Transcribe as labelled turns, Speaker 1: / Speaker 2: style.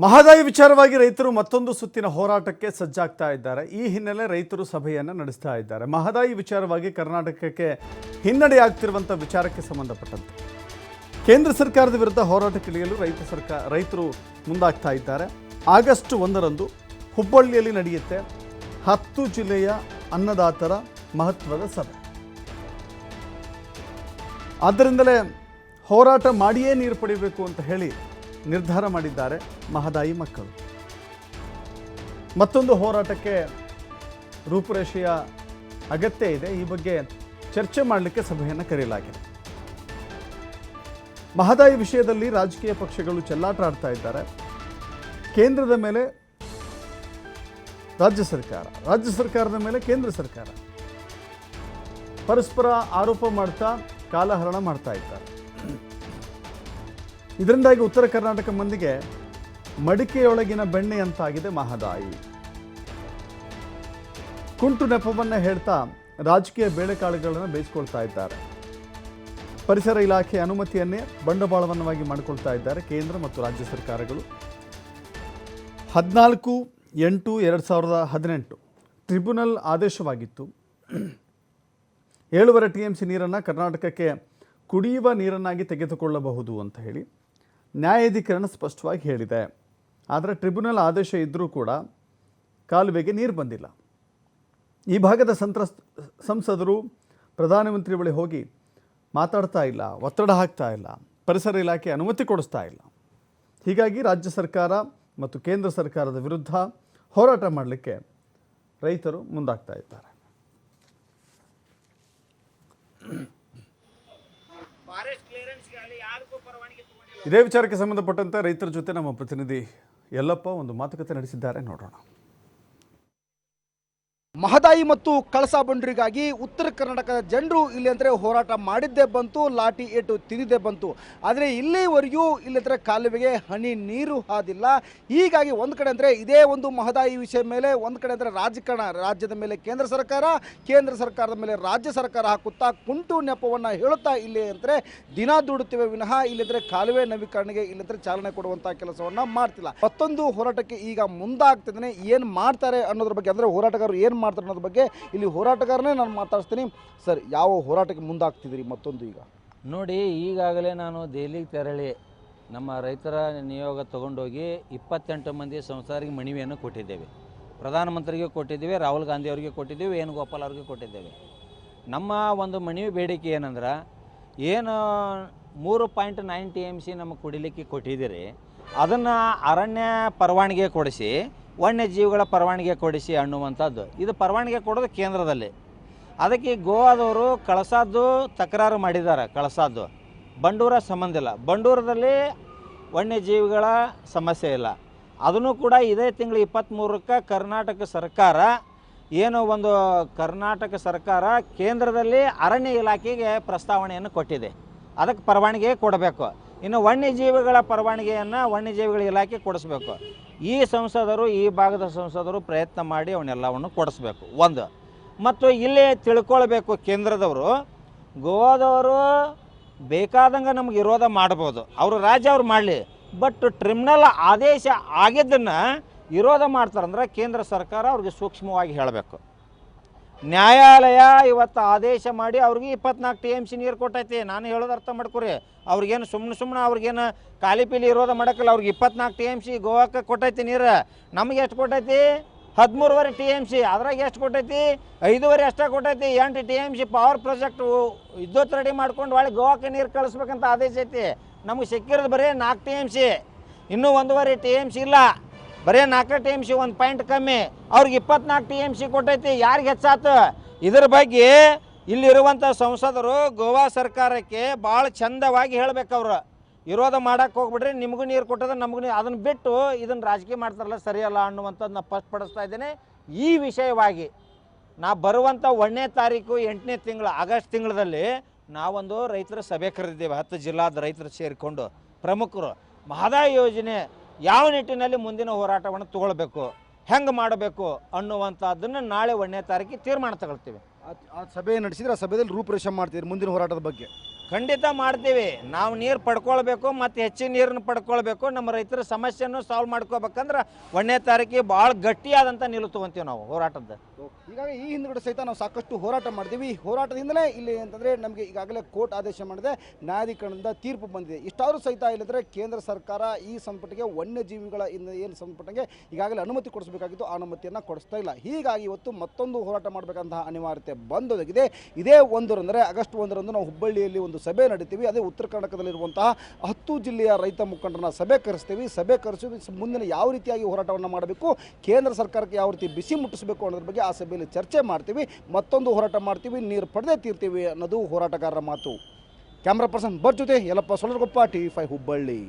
Speaker 1: ಮಹದಾಯಿ ವಿಚಾರವಾಗಿ ರೈತರು ಮತ್ತೊಂದು ಸುತ್ತಿನ ಹೋರಾಟಕ್ಕೆ ಸಜ್ಜಾಗ್ತಾ ಇದ್ದಾರೆ. ಈ ಹಿನ್ನೆಲೆ ರೈತರು ಸಭೆಯನ್ನು ನಡೆಸ್ತಾ ಇದ್ದಾರೆ. ಮಹದಾಯಿ ವಿಚಾರವಾಗಿ ಕರ್ನಾಟಕಕ್ಕೆ ಹಿನ್ನಡೆಯಾಗ್ತಿರುವಂಥ ವಿಚಾರಕ್ಕೆ ಸಂಬಂಧಪಟ್ಟಂತೆ. ಕೇಂದ್ರ ಸರ್ಕಾರದ ವಿರುದ್ಧ ಹೋರಾಟಕ್ಕಿಳಿಯಲು ರೈತ ಸರ್ಕಾರ ರೈತರು ಮುಂದಾಗ್ತಾ ಇದ್ದಾರೆ. ಆಗಸ್ಟ್ ಒಂದರಂದು ಹುಬ್ಬಳ್ಳಿಯಲ್ಲಿ ನಡೆಯುತ್ತೆ ಹತ್ತು ಜಿಲ್ಲೆಯ ಅನ್ನದಾತರ ಮಹತ್ವದ ಸಭೆ. ಆದ್ದರಿಂದಲೇ ಹೋರಾಟ ಮಾಡಿಯೇ ನೀರು ಪಡೆಯಬೇಕು ಅಂತ ಹೇಳಿ ನಿರ್ಧಾರ ಮಾಡಿದ್ದಾರೆ. ಮಹದಾಯಿ ಮಕ್ಕಳು. ಮತ್ತೊಂದು ಹೋರಾಟಕ್ಕೆ ರೂಪುರೇಷೆಯ ಅಗತ್ಯ ಇದೆ. ಈ ಬಗ್ಗೆ ಚರ್ಚೆ ಮಾಡಲಿಕ್ಕೆ ಸಭೆಯನ್ನು ಕರೆಯಲಾಗಿದೆ. ಮಹದಾಯಿ ವಿಷಯದಲ್ಲಿ ರಾಜಕೀಯ ಪಕ್ಷಗಳು ಚೆಲ್ಲಾಟ ಆಡ್ತಾ ಇದ್ದಾರೆ. ಕೇಂದ್ರದ ಮೇಲೆ ರಾಜ್ಯ ಸರ್ಕಾರ, ರಾಜ್ಯ ಸರ್ಕಾರದ ಮೇಲೆ ಕೇಂದ್ರ ಸರ್ಕಾರ. ಪರಸ್ಪರ ಆರೋಪ ಮಾಡ್ತಾ ಕಾಲಹರಣ ಮಾಡ್ತಾ ಇದ್ದಾರೆ. ಇದರಿಂದಾಗಿ ಉತ್ತರ ಕರ್ನಾಟಕ ಮಂದಿಗೆ ಮಡಿಕೆಯೊಳಗಿನ ಬೆಣ್ಣೆಯಂತಾಗಿದೆ ಮಹದಾಯಿ. ಕುಂಟು ನೆಪವನ್ನ ಹೇಳ್ತಾ ರಾಜಕೀಯ ಬೇಳೆಕಾಳುಗಳನ್ನು ಬೇಯಿಸ್ಕೊಳ್ತಾ ಇದ್ದಾರೆ. ಪರಿಸರ ಇಲಾಖೆ ಅನುಮತಿಯನ್ನೇ ಬಂಡವಾಳವನ್ನವಾಗಿ ಮಾಡಿಕೊಳ್ತಾ ಇದ್ದಾರೆ ಕೇಂದ್ರ ಮತ್ತು ರಾಜ್ಯ ಸರ್ಕಾರಗಳು. ಹದಿನಾಲ್ಕು ಎಂಟು ಎರಡು ಸಾವಿರದ ಹದಿನೆಂಟು ಟ್ರಿಬ್ಯುನಲ್ ಆದೇಶವಾಗಿತ್ತು. ಏಳುವರೆ ಟಿ ಎಂ ಸಿ ನೀರನ್ನು ಕರ್ನಾಟಕಕ್ಕೆ ಕುಡಿಯುವ ನೀರನ್ನಾಗಿ ತೆಗೆದುಕೊಳ್ಳಬಹುದು ಅಂತ ಹೇಳಿ ನ್ಯಾಯಾಧಿಕರಣ ಸ್ಪಷ್ಟವಾಗಿ ಹೇಳಿದೆ. ಆದರೆ ಟ್ರಿಬ್ಯುನಲ್ ಆದೇಶ ಇದ್ದರೂ ಕೂಡ ಕಾಲುವೆಗೆ ನೀರು ಬಂದಿಲ್ಲ. ಈ ಭಾಗದ ಸಂತ್ರಸ್ತ ಸಂಸದರು ಪ್ರಧಾನಮಂತ್ರಿ ಬಳಿ ಹೋಗಿ ಮಾತಾಡ್ತಾ ಇಲ್ಲ, ಒತ್ತಡ ಹಾಕ್ತಾ ಇಲ್ಲ, ಪರಿಸರ ಇಲಾಖೆ ಅನುಮತಿ ಕೊಡಿಸ್ತಾ ಇಲ್ಲ. ಹೀಗಾಗಿ ರಾಜ್ಯ ಸರ್ಕಾರ ಮತ್ತು ಕೇಂದ್ರ ಸರ್ಕಾರದ ವಿರುದ್ಧ ಹೋರಾಟ ಮಾಡಲಿಕ್ಕೆ ರೈತರು ಮುಂದಾಗ್ತಾ ಇದ್ದಾರೆ. ಇದೇ ವಿಚಾರಕ್ಕೆ ಸಂಬಂಧಪಟ್ಟಂತೆ ರೈತರ ಜೊತೆ ನಮ್ಮ ಪ್ರತಿನಿಧಿ ಯಲ್ಲಪ್ಪ ಒಂದು ಮಾತುಕತೆ ನಡೆಸಿದ್ದಾರೆ. ನೋಡೋಣ.
Speaker 2: ಮಹದಾಯಿ ಮತ್ತು ಕಳಸಾ ಬಂಡರಿಗಾಗಿ ಉತ್ತರ ಕರ್ನಾಟಕದ ಜನರು ಇಲ್ಲಿ ಅಂದರೆ ಹೋರಾಟ ಮಾಡಿದ್ದೇ ಬಂತು, ಲಾಠಿ ಏಟು ತಿಂದಿದ್ದೇ ಬಂತು. ಆದರೆ ಇಲ್ಲಿವರೆಗೂ ಇಲ್ಲಿ ಅಂದರೆ ಕಾಲುವೆಗೆ ಹನಿ ನೀರು ಹಾದಿಲ್ಲ. ಹೀಗಾಗಿ ಒಂದು ಕಡೆ ಅಂದರೆ ಇದೇ ಒಂದು ಮಹದಾಯಿ ವಿಷಯ ಮೇಲೆ, ಒಂದು ಕಡೆ ಅಂದರೆ ರಾಜಕಾರಣ, ರಾಜ್ಯದ ಮೇಲೆ ಕೇಂದ್ರ ಸರ್ಕಾರ, ಕೇಂದ್ರ ಸರ್ಕಾರದ ಮೇಲೆ ರಾಜ್ಯ ಸರ್ಕಾರ ಹಾಕುತ್ತಾ ಕುಂಟು ನೆಪವನ್ನು ಹೇಳುತ್ತಾ ಇಲ್ಲಿ ಅಂದರೆ ದಿನ ದುಡುತ್ತೇವೆ ವಿನಃ ಇಲ್ಲಿದ್ರೆ ಕಾಲುವೆ ನವೀಕರಣಕ್ಕೆ ಇಲ್ಲಿದ್ರೆ ಚಾಲನೆ ಕೊಡುವಂಥ ಕೆಲಸವನ್ನು ಮಾಡ್ತಿಲ್ಲ. ಮತ್ತೊಂದು ಹೋರಾಟಕ್ಕೆ ಈಗ ಮುಂದಾಗ್ತಿದ್ದಾನೆ. ಏನು ಮಾಡ್ತಾರೆ ಅನ್ನೋದ್ರ ಬಗ್ಗೆ ಅಂದರೆ ಹೋರಾಟಗಾರರು ಏನು ಮಾಡ್ತಾರೆ? ಅನ್ನೋದ್ರ ಬಗ್ಗೆ ಇಲ್ಲಿ ಹೋರಾಟಗಾರನೇ ನಾನು ಮಾತಾಡ್ತೀನಿ ಸರ್, ಯಾವ ಹೋರಾಟಕ್ಕೆ ಮುಂದಾಗ್ತಿದ್ದೀರಿ ಮತ್ತೊಂದು ಈಗ?
Speaker 3: ನೋಡಿ, ಈಗಾಗಲೇ ನಾನು ದೆಹಲಿಗೆ ತೆರಳಿ ನಮ್ಮ ರೈತರ ನಿಯೋಗ ತಗೊಂಡೋಗಿ ಇಪ್ಪತ್ತೆಂಟು ಮಂದಿ ಸಂಸಾರಿಗೆ ಮನವಿಯನ್ನು ಕೊಟ್ಟಿದ್ದೇವೆ. ಪ್ರಧಾನಮಂತ್ರಿಗೆ ಕೊಟ್ಟಿದ್ದೇವೆ, ರಾಹುಲ್ ಗಾಂಧಿ ಅವರಿಗೆ ಕೊಟ್ಟಿದ್ದೇವೆ, ವೇಣುಗೋಪಾಲ್ ಅವ್ರಿಗೆ ಕೊಟ್ಟಿದ್ದೇವೆ. ನಮ್ಮ ಒಂದು ಮನವಿ ಬೇಡಿಕೆ ಏನಂದ್ರೆ, ಏನು ಮೂರು point nine T M C ನಮಗೆ ಕುಡಿಲಿಕ್ಕೆ ಕೊಟ್ಟಿದ್ದೀರಿ, ಅದನ್ನು ಅರಣ್ಯ ಪರವಾನಗಿ ಕೊಡಿಸಿ ವನ್ಯಜೀವಿಗಳ ಪರವಾನಗಿ ಕೊಡಿಸಿ ಅನ್ನುವಂಥದ್ದು ಇದು ಪರವಾನಗಿ ಕೊಡೋದು ಕೇಂದ್ರದಲ್ಲಿ. ಅದಕ್ಕೆ ಗೋವಾದವರು ಕಳಸಾದ್ದು ತಕರಾರು ಮಾಡಿದ್ದಾರೆ, ಕಳಸಾದ್ದು. ಬಂಡೂರ ಸಂಬಂಧ ಇಲ್ಲ. ಬಂಡೂರದಲ್ಲಿ ವನ್ಯಜೀವಿಗಳ ಸಮಸ್ಯೆ ಇಲ್ಲ. ಅದನ್ನು ಕೂಡ ಇದೇ ತಿಂಗಳು ಇಪ್ಪತ್ತ್ಮೂರಕ್ಕೆ ಕರ್ನಾಟಕ ಸರ್ಕಾರ, ಏನು ಒಂದು ಕರ್ನಾಟಕ ಸರ್ಕಾರ ಕೇಂದ್ರದಲ್ಲಿ ಅರಣ್ಯ ಇಲಾಖೆಗೆ ಪ್ರಸ್ತಾವನೆಯನ್ನು ಕೊಟ್ಟಿದೆ. ಅದಕ್ಕೆ ಪರವಾನಗಿ ಕೊಡಬೇಕು. ಇನ್ನು ವನ್ಯಜೀವಿಗಳ ಪರವಾನಗಿಯನ್ನು ವನ್ಯಜೀವಿಗಳ ಇಲಾಖೆ ಕೊಡಿಸ್ಬೇಕು. ಈ ಸಂಸದರು, ಈ ಭಾಗದ ಸಂಸದರು ಪ್ರಯತ್ನ ಮಾಡಿ ಅವನ್ನೆಲ್ಲವನ್ನು ಕೊಡಿಸ್ಬೇಕು. ಒಂದು. ಮತ್ತು ಇಲ್ಲಿ ತಿಳ್ಕೊಳ್ಬೇಕು ಕೇಂದ್ರದವರು, ಗೋವಾದವರು ಬೇಕಾದಂಗೆ ನಮ್ಗೆ ವಿರೋಧ ಮಾಡ್ಬೋದು. ಅವರು ರಾಜ್ಯ ಅವ್ರು ಮಾಡಲಿ ಬಟ್ ಟ್ರಿಮಿನಲ್ ಆದೇಶ ಆಗಿದ್ದನ್ನು ವಿರೋಧ ಮಾಡ್ತಾರಂದ್ರೆ ಕೇಂದ್ರ ಸರ್ಕಾರ ಅವ್ರಿಗೆ ಸೂಕ್ಷ್ಮವಾಗಿ ಹೇಳಬೇಕು. ನ್ಯಾಯಾಲಯ ಇವತ್ತು ಆದೇಶ ಮಾಡಿ ಅವ್ರಿಗೆ ಇಪ್ಪತ್ನಾಲ್ಕು ಟಿ ಎಂ ಸಿ ನೀರು ಕೊಟ್ಟೈತಿ. ನಾನು ಹೇಳೋದು ಅರ್ಥ ಮಾಡ್ಕೊರಿ. ಅವ್ರಿಗೇನು ಸುಮ್ಮನೆ ಸುಮ್ಮನೆ ಅವ್ರಿಗೇನು ಖಾಲಿ ಪೀಲಿ ಇರೋದು ಮಾಡೋಕ್ಕಲ್ಲ. ಅವ್ರಿಗೆ ಇಪ್ಪತ್ನಾಲ್ಕು ಟಿ ಎಂ ಸಿ ಗೋವಾಕ್ಕೆ ಕೊಟ್ಟೈತಿ ನೀರು. ನಮಗೆ ಎಷ್ಟು ಕೊಟ್ಟೈತಿ? ಹದಿಮೂರುವರೆ ಟಿ ಎಂ ಸಿ. ಅದ್ರಾಗ ಎಷ್ಟು ಕೊಟ್ಟೈತಿ? ಐದೂವರೆ ಅಷ್ಟೇ ಕೊಟ್ಟೈತಿ. ಎಂಟು T M C power project ವಿದ್ಯುತ್ ರೆಡಿ ಮಾಡ್ಕೊಂಡು ಒಳಗೆ ಗೋವಾಕ್ಕೆ ನೀರು ಕಳಿಸ್ಬೇಕಂತ ಆದೇಶ ಐತಿ. ನಮಗೆ ಸಿಕ್ಕಿರೋದು ಬರೀ ನಾಲ್ಕು ಟಿ ಎಂ ಸಿ. ಇನ್ನೂ ಒಂದೂವರೆ ಟಿ ಎಂ ಸಿ ಇಲ್ಲ. ಬರೀ ನಾಲ್ಕು ಟಿ ಎಂ ಸಿ ಒಂದು ಪಾಯಿಂಟ್ ಕಮ್ಮಿ. ಅವ್ರಿಗೆ ಇಪ್ಪತ್ನಾಲ್ಕು ಟಿ ಎಂ ಸಿ ಕೊಟ್ಟೈತಿ, ಯಾರಿಗೆ ಹೆಚ್ಚಾತು? ಇದ್ರ ಬಗ್ಗೆ ಇಲ್ಲಿರುವಂಥ ಸಂಸದರು ಗೋವಾ ಸರ್ಕಾರಕ್ಕೆ ಭಾಳ ಚಂದವಾಗಿ ಹೇಳ್ಬೇಕು ಅವರು. ವಿರೋಧ ಮಾಡಕ್ಕೆ ಹೋಗ್ಬಿಟ್ರೆ ನಿಮಗೂ ನೀರು ಕೊಟ್ಟದ, ನಮಗೂ ನೀರು ಅದನ್ನು ಬಿಟ್ಟು ಇದನ್ನು ರಾಜಕೀಯ ಮಾಡ್ತಾರಲ್ಲ, ಸರಿಯಲ್ಲ ಅನ್ನುವಂಥದ್ದು ನಾ ಪಡಿಸ್ತಾ ಇದ್ದೇನೆ. ಈ ವಿಷಯವಾಗಿ ನಾ ಬರುವಂಥ ಒಂದನೇ ತಾರೀಕು ಎಂಟನೇ ತಿಂಗಳು, ಆಗಸ್ಟ್ ತಿಂಗಳಲ್ಲಿ ನಾವೊಂದು ರೈತರ ಸಭೆ ಕರೆದಿದ್ದೇವೆ, ಹತ್ತು ಜಿಲ್ಲಾದ ರೈತರು ಸೇರಿಕೊಂಡು. ಪ್ರಮುಖರು ಮಹದಾಯಿ ಯೋಜನೆ ಯಾವ ನಿಟ್ಟಿನಲ್ಲಿ ಮುಂದಿನ ಹೋರಾಟವನ್ನು ತಗೊಳ್ಬೇಕು, ಹೆಂಗೆ ಮಾಡಬೇಕು ಅನ್ನುವಂಥದ್ದನ್ನು ನಾಳೆ ಒಂದನೇ ತಾರೀಕಿಗೆ ತೀರ್ಮಾನ ತಗೊಳ್ತೀವಿ.
Speaker 2: ಆ- ಸಭೆ ನಡೆಸಿದ್ರೆ ಆ ಸಭೆಯಲ್ಲಿ ರೂಪರೇಷೆ ಮಾಡ್ತಿದ್ರು ಮುಂದಿನ ಹೋರಾಟದ ಬಗ್ಗೆ.
Speaker 3: ಖಂಡಿತ ಮಾಡ್ತೀವಿ. ನಾವು ನೀರು ಪಡ್ಕೊಳ್ಬೇಕು ಮತ್ತು ಹೆಚ್ಚಿನ ನೀರನ್ನು ಪಡ್ಕೊಳ್ಬೇಕು. ನಮ್ಮ ರೈತರ ಸಮಸ್ಯೆಯನ್ನು ಸಾಲ್ವ್ ಮಾಡ್ಕೋಬೇಕಂದ್ರೆ ಒಂದನೇ ತಾರೀಕಿಗೆ ಭಾಳ ಗಟ್ಟಿಯಾದಂಥ ನಿಲ್ಲು ತೊಗೊಂತೀವಿ ನಾವು ಹೋರಾಟದ.
Speaker 2: ಹೀಗಾಗಿ ಈ ಹಿಂದ್ಗಡೆ ಸಹಿತ ನಾವು ಸಾಕಷ್ಟು ಹೋರಾಟ ಮಾಡ್ತೀವಿ ಈ ಹೋರಾಟದಿಂದಲೇ ಇಲ್ಲಿ ಅಂತಂದರೆ ನಮಗೆ ಈಗಾಗಲೇ ಕೋರ್ಟ್ ಆದೇಶ ಮಾಡಿದೆ. ನ್ಯಾಯಾಧೀಕರಣದಿಂದ ತೀರ್ಪು ಬಂದಿದೆ. ಇಷ್ಟಾದರೂ ಸಹಿತ ಇಲ್ಲದ್ರೆ ಕೇಂದ್ರ ಸರ್ಕಾರ ಈ ಸಂಪುಟಕ್ಕೆ ವನ್ಯಜೀವಿಗಳ ಇನ್ನು ಏನು ಸಂಪುಟಕ್ಕೆ ಈಗಾಗಲೇ ಅನುಮತಿ ಕೊಡಿಸಬೇಕಾಗಿತ್ತು. ಆ ಅನುಮತಿಯನ್ನು ಕೊಡಿಸ್ತಾ ಇಲ್ಲ. ಹೀಗಾಗಿ ಇವತ್ತು ಮತ್ತೊಂದು ಹೋರಾಟ ಮಾಡಬೇಕಂತಹ ಅನಿವಾರ್ಯತೆ ಬಂದೊದಗಿದೆ. ಇದೇ ಒಂದರಂದರೆ ಆಗಸ್ಟ್ ಒಂದರಂದು ನಾವು ಹುಬ್ಬಳ್ಳಿಯಲ್ಲಿ ಒಂದು ಸಭೆ ನಡೀತೀವಿ. ಅದೇ ಉತ್ತರ ಕರ್ನಾಟಕದಲ್ಲಿರುವಂತಹ ಹತ್ತು ಜಿಲ್ಲೆಯ ರೈತ ಮುಖಂಡರನ್ನ ಸಭೆ ಕರೆಸ್ತೀವಿ. ಸಭೆ ಕರೆಸಿ ಮುಂದಿನ ಯಾವ ರೀತಿಯಾಗಿ ಹೋರಾಟವನ್ನು ಮಾಡಬೇಕು, ಕೇಂದ್ರ ಸರ್ಕಾರಕ್ಕೆ ಯಾವ ರೀತಿ ಬಿಸಿ ಮುಟ್ಟಿಸಬೇಕು ಅನ್ನೋದ್ರ ಬಗ್ಗೆ ಆ ಸಭೆಯಲ್ಲಿ ಚರ್ಚೆ ಮಾಡ್ತೀವಿ. ಮತ್ತೊಂದು ಹೋರಾಟ ಮಾಡ್ತೀವಿ. ನೀರು ಪಡೆದೇ ತೀರ್ತೀವಿ ಅನ್ನೋದು ಹೋರಾಟಗಾರರ ಮಾತು. ಕ್ಯಾಮ್ರಾ ಪರ್ಸನ್ ಬರ್ ಜೊತೆ ಯಲ್ಲಪ್ಪ ಸೊಲರಗೊಪ್ಪ ಟಿ ಫೈ ಹುಬ್ಬಳ್ಳಿ.